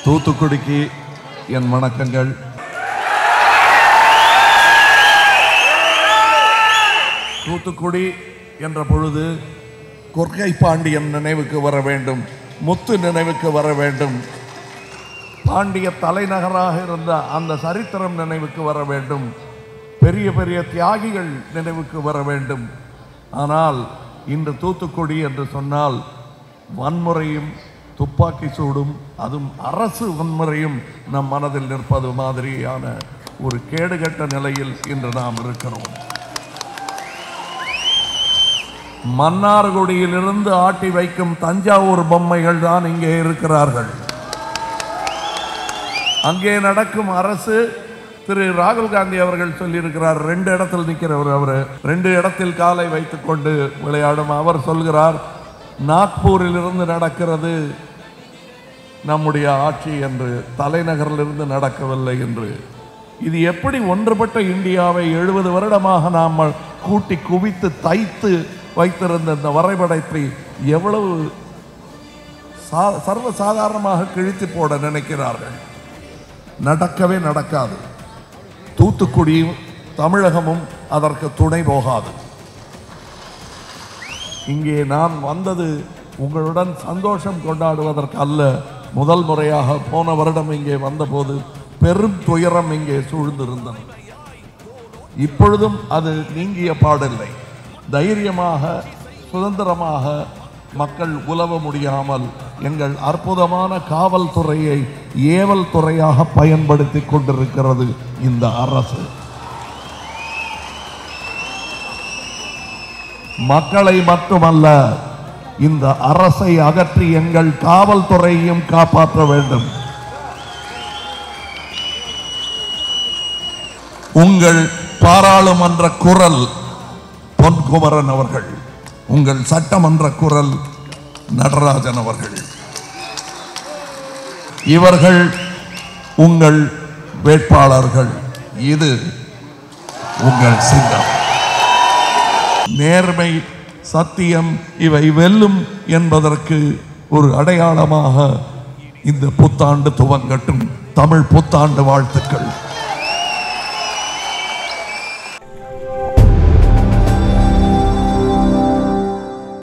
தூத்துக்குடிக்கு என் வணக்கங்கள். தூத்துக்குடி என்ற பொழுது கொற்கை பாண்டியன் நினைவுக்கு வர வேண்டும் முத்து நினைவுக்கு வர வேண்டும். பாண்டிய தலைநகராக இருந்த அந்த சரித்திரம் நினைவுக்கு வர வேண்டும். பெரிய பெரிய தியாகிகள் நினைவுக்கு வர வேண்டும். ஆனால் இன்று தூத்துக்குடி என்று சொன்னால் வன்முறையும் துப்பாக்கி சூடும் அதுவும் அரசு வன்முறையும் நம் மனதில் நிற்பது மாதிரியான ஒரு கேடுகட்ட நிலையில் இன்று நாம் இருக்கிறோம். மன்னார்குடியிலிருந்து ஆட்டி வைக்கும் தஞ்சாவூர் பொம்மைகள் தான் இங்கே இருக்கிறார்கள். அங்கே நடக்கும் அரசு திரு ராகுல் காந்தி அவர்கள் சொல்லியிருக்கிறார் ரெண்டு இடத்தில் நிற்கிறவர் அவர். ரெண்டு இடத்தில் காலை வைத்துக்கொண்டு விளையாடும். அவர் சொல்கிறார் நாக்பூரில் இருந்து நடக்கிறது நம்முடைய ஆட்சி என்று தலைநகரிலிருந்து நடக்கவில்லை என்று. இது எப்படி ஒன்றுபட்ட இந்தியாவை எழுபது வருடமாக நாம் கூட்டி குவித்து தைத்து வைத்திருந்த இந்த வரைபடத்தை எவ்வளவு சா- சர்வசாதாரணமாக கிழித்து போட நினைக்கிறார்கள். நடக்கவே நடக்காது. தூத்துக்குடியும் தமிழகமும் அதற்கு துணை போகாது. இங்கே நான் வந்தது உங்களுடன் சந்தோஷம் கொண்டாடுவதற்கு அல்ல முதல் முறையாக போன வருடம் இங்கே வந்தபோது பெரும் துயரம் இங்கே சூழ்ந்திருந்தது. இப்பொழுதும் அது நீங்கிய பாடில்லை. தைரியமாக சுதந்திரமாக மக்கள் உலவ முடியாமல் எங்கள் அற்புதமான காவல்துறையை ஏவல் துறையாக பயன்படுத்தி கொண்டிருக்கிறது இந்த அரசு. மக்களை மட்டுமல்ல இந்த அரசை அகற்றி எங்கள் காவல்துறையையும் காப்பாற்ற வேண்டும். உங்கள் பாராளுமன்ற குரல் பொன்குமரன் அவர்கள். உங்கள் சட்டமன்ற குரல் நடராஜன் அவர்கள். இவர்கள் உங்கள் வேட்பாளர்கள். இது உங்கள் சின்னம். நேர்மை சத்தியம் இவை வெல்லும் என்பதற்கு ஒரு அடையாளமாக இந்த புத்தாண்டு துவங்கட்டும். தமிழ் புத்தாண்டு வாழ்த்துக்கள்.